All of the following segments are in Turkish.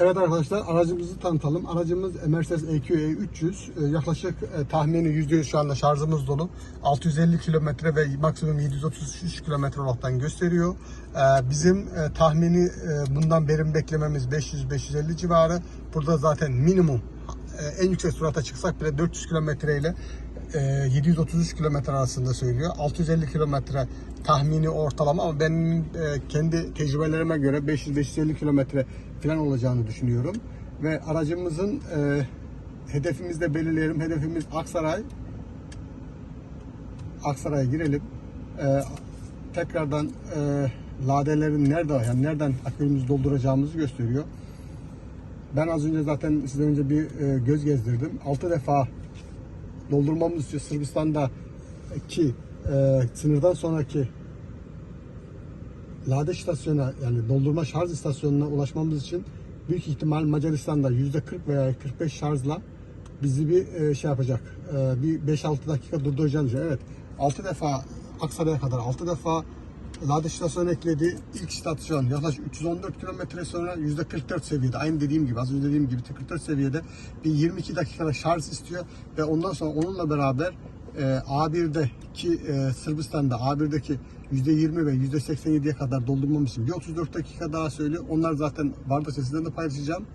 Evet arkadaşlar aracımızı tanıtalım. Aracımız Mercedes EQE 300. Ee, Yaklaşık e, tahmini %100 şu anda şarjımız dolu. 650 kilometre ve maksimum 733 kilometre olaraktan gösteriyor. Ee, Bizim e, tahmini e, bundan berim beklememiz 500-550 civarı. Burada zaten minimum e, en yüksek surata çıksak bile 400 kilometre ile e, 733 kilometre arasında söylüyor. 650 kilometre tahmini ortalama ama benim e, kendi tecrübelerime göre 500-550 kilometre falan olacağını düşünüyorum. Ve aracımızın e, hedefimizi de belirleyelim. Hedefimiz Aksaray. Aksaray'a girelim. E, tekrardan e, ladelerin nerede yani nereden akülümüzü dolduracağımızı gösteriyor. Ben az önce zaten sizden önce bir e, göz gezdirdim. 6 defa doldurmamız istiyor. Sırbistan'da ki e, sınırdan sonraki lade istasyona yani doldurma şarj istasyonuna ulaşmamız için büyük ihtimal Macaristan'da %40 veya 45 şarjla bizi bir e, şey yapacak. E, bir 5-6 dakika durduracağını düşünüyorum. Evet. 6 defa Aksaray'a kadar 6 defa Lade istasyonu ekledi. İlk istasyon yaklaşık 314 kilometre sonra %44 seviyede. Aynı dediğim gibi az önce dediğim gibi 44 seviyede bir 22 dakikada şarj istiyor ve ondan sonra onunla beraber e, A1'deki e, Sırbistan'da A1'deki %20 ve %87'ye kadar doldurmamız için bir 34 dakika daha söylüyor. Onlar zaten vardı sesinden de paylaşacağım.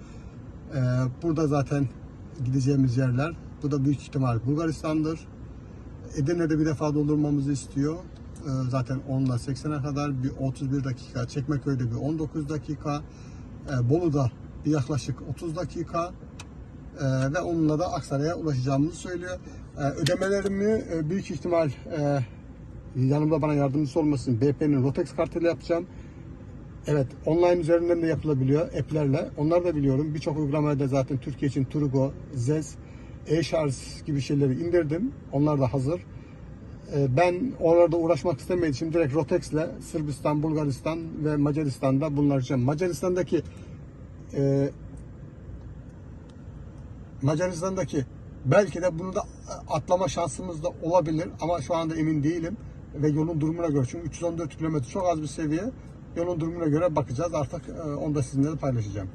E, burada zaten gideceğimiz yerler. Bu da büyük ihtimal Bulgaristan'dır. Edirne'de bir defa doldurmamızı istiyor. Ee, Zaten 10 ile 80'e kadar bir 31 dakika. Çekmeköy'de bir 19 dakika. Ee, Bolu'da bir yaklaşık 30 dakika. Ee, Ve onunla da Aksaray'a ulaşacağımızı söylüyor. Ee, Ödemelerimi e, büyük ihtimal e, yanımda bana yardımcısı olmasın BP'nin Rotex kartıyla yapacağım. Evet, online üzerinden de yapılabiliyor app'lerle. Onları da biliyorum. Birçok uygulamada da zaten Türkiye için Turgo, Zez, e-şarj gibi şeyleri indirdim. Onlar da hazır. Ee, Ben oralarda uğraşmak istemediğim için direkt Rotex'le Sırbistan, Bulgaristan ve Macaristan'da bunlar için. Macaristan'daki e, Macaristan'daki belki de bunu da atlama şansımız da olabilir ama şu anda emin değilim ve yolun durumuna göre çünkü 314 kilometre çok az bir seviye yolun durumuna göre bakacağız artık e, onu da sizinle de paylaşacağım.